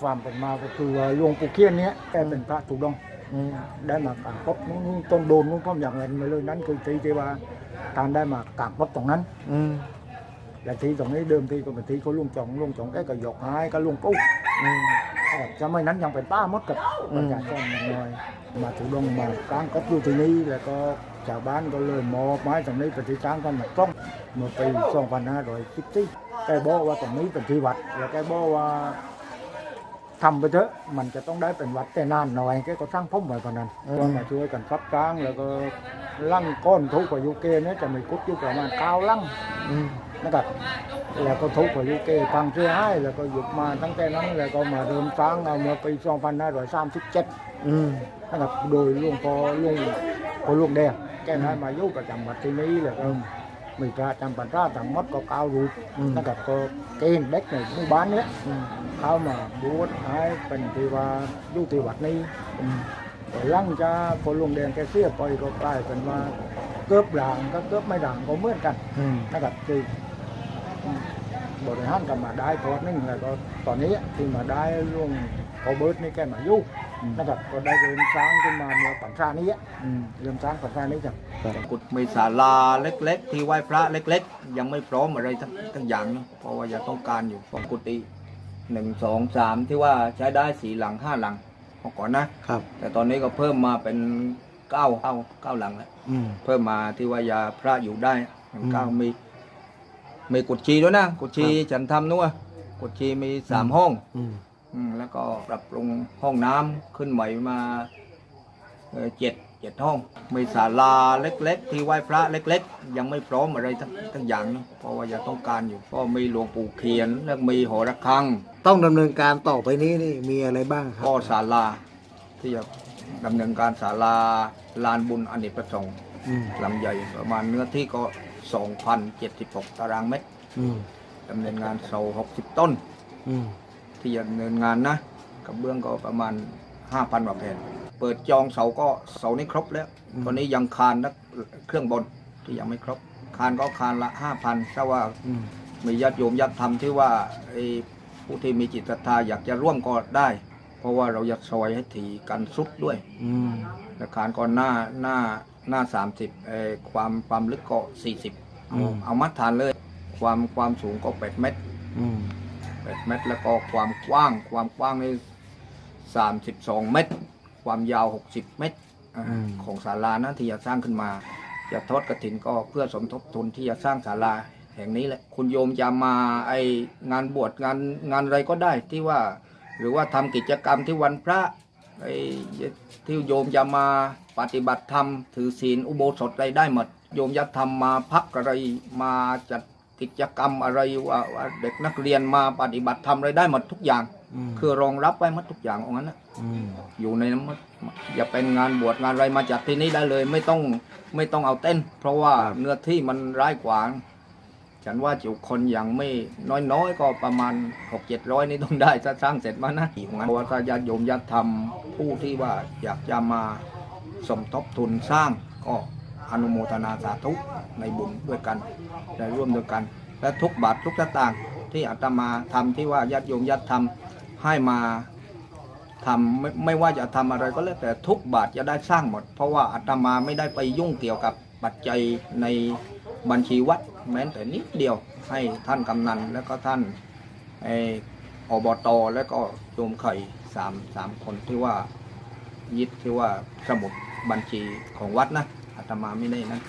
ความเป็นมาก็คือว่าหลวงปู่เคียนเนี้ยแกเป็นพระถูกต้องอืมได้มากราบพบนู่นต้นโดนนู่นพ่อมอย่างเห็นมาเลยนั้นคือที่ที่ว่าการได้มากราบพบตรงนั้น อืมและที่ตรงนี้เดิมทีก็เป็นที่เขาลุงจองลุงจองแกก็ยกหายก็ลุงปุ๊อืมจะไม่นั้นยังเป็นป้ามดกับอืประมชาชนอย่างน้อยมาถูกต้องมากลางก็อยู่ที่นี่แล้วก็ชาวบ้านก็เลยมอบไม้ตรงนี้เป็นที่จ้างกันมากล้องเมื่อปี2514แกบอกว่าตรงนี้เป็นที่วัดแล้วแกบอกว่า ทำไปเถอะมันจะต้องได้เป็นวัดแต่นานหน่อยแกก็สร้างพุ่มไว้พอนั้นก็มาช่วยกันครับกลางแล้วก็ลั่งก้อนทุกข์กว่ายูเกเนี่ยจะมีกุดอยู่ประมาณเก้าลั่งอืมนะครับแล้วก็ทุบกับยูเกพังเสียหายแล้วก็หยุดมาตั้งแต่นั้นแล้วก็มาเริ่มสร้างเอาเมื่อปี2537อืมนะครับโดยหลุงพ่อหลุงพ่อหลุงแดงแกนั้นมาอยู่ประจำวัดที่นี้แล้วก็มีพระจำพรรษาทั้งหมดก็เก้ารูปอืมนะครับก็เกณฑ์เด็กในหมู่บ้านเนี้ยอืม เข้ามาบวชให้เป็นที่ว่าอยู่ที่วัดนี้อืมแต่หลังจากพ่อหลุงแดงแกเสียไปก็กลายเป็นว่าเกือบด่างก็เกือบไม่ด่างก็เหมือนกันอืมนะครับคืออืมบริหารกันมาได้ทอดนึงแล้วก็ตอนนี้ที่มาได้ลุงพอเบิร์ตนี่แกมาอยู่นะครับก็ได้เริ่มสร้างขึ้นมาเมื่อปัญชานี้อืมเริ่มสร้างปัญชานี้จ้ะกุฏมีศาลาเล็ก ๆ ที่ไหว้พระเล็ก ๆ ยังไม่พร้อมอะไรทั้งทั้งอย่างนะเพราะว่ายังต้องการอยู่ของกุฏิ หนึ่งสองสามที่ว่าใช้ได้สี่หลังห้าหลังเมื่อก่อนนะ ครับ แต่ตอนนี้ก็เพิ่มมาเป็นเก้าเก้าเก้าหลังแล้วอืม เพิ่มมาที่ว่ายาพระอยู่ได้เป็นอืมเก้ามี มีกุฏิด้วยนะกุฏิฉันทำนู้นกุฏิมีสามห้อง อืม อืมแล้วก็ปรับปรุงห้องน้ำขึ้นใหม่มาเอ่อเจ็ด เจ็ดห้องมีศาลาเล็ก ๆ ที่ไหว้พระเล็ก ๆ ยังไม่พร้อมอะไรทั้งทั้งอย่างนะเพราะว่ายังต้องการอยู่ก็มีหลวงปู่เขียนแล้วมีหอระฆัง ต้องดำเนินการต่อไปนี้นี่มีอะไรบ้างครับ ก็ศาลาที่จะดำเนินการศาลาลานบุญอเนกประสงค์อืมลำใหญ่ประมาณเนื้อที่ก็ 2,076 ตารางเมตรอืมดำเนินงานเสา60 ต้น อืมที่จะดำเนินงานนะกระเบื้องก็ประมาณ 5,000กว่าแผ่น เปิดจองเสาก็เสานี้ครบแล้ว ตอนนี้ยังคานนักเครื่องบนที่ยังไม่ครบ คานก็คานละ5,000ถ้าว่าอืมมีญาติโยมญาติธรรมที่ว่าไอ้ผู้ที่มีจิตศรัทธาอยากจะร่วมก็ได้ เพราะว่าเราอยากซอยให้ถี่กันสุดด้วยอืมแต่คานก็หน้าหน้าหน้า30เอ่อความความลึกก็40เอาเอามัดฐานเลย ความความสูงก็8เมตรอืม8เมตรแล้วก็ความกว้าง ความกว้างนี่32เมตร ความยาว 60 เมตรอ่าของศาลานะที่จะสร้างขึ้นมา จะทอดกระถินก็เพื่อสมทบทุนที่จะสร้างศาลาแห่งนี้แหละ คุณโยมจะมาไองานบวชงานงานอะไรก็ได้ที่ว่า หรือว่าทำกิจกรรมที่วันพระไอ้ที่โยมจะมาปฏิบัติธรรม ถือศีลอุโบสถอะไรได้หมดโยมจะทำมาพักอะไรมาจัดกิจกรรมอะไรว่าว่าเด็กนักเรียนมาปฏิบัติธรรมอะไรได้หมดทุกอย่างอืม คือรองรับไว้หมดทุกอย่างองนั้นนะอืมอยู่ในนั้นหมดอย่าเป็นงานบวชงานอะไรมาจากที่นี้ได้เลย ไม่ต้องไม่ต้องเอาเต้น เพราะว่าเนื้อที่มันร้ายกว่าฉันว่าจุคนอย่างไม่น้อยๆ ก็ประมาณหกเจ็ดร้อยนี่ต้องได้ถ้าสร้างเสร็จมานะอีกงั้นเพราะว่าถ้าญาติโยมญาติธรรมผู้ที่ว่าอยากจะมาสมทบทุนสร้างก็อนุโมทนาสาธุในบุญด้วยกันได้ร่วมด้วยกัน และทุกบาททุกสตางค์ที่อาตมาทำที่ว่าญาติโยมญาติธรรม ให้มาทำไม่ไม่ว่าจะทำอะไรก็แล้วแต่ทุกบาทจะได้สร้างหมด เพราะว่าอาตมาไม่ได้ไปยุ่งเกี่ยวกับปัจจัยในบัญชีวัดแม้แต่นิดเดียวให้ท่านกำนันแล้วก็ท่านไออบตแล้วก็โยมไข่สามสามคนที่ว่ายึดที่ว่าสมุดบัญชีของวัดนะอาตมาไม่ได้นะ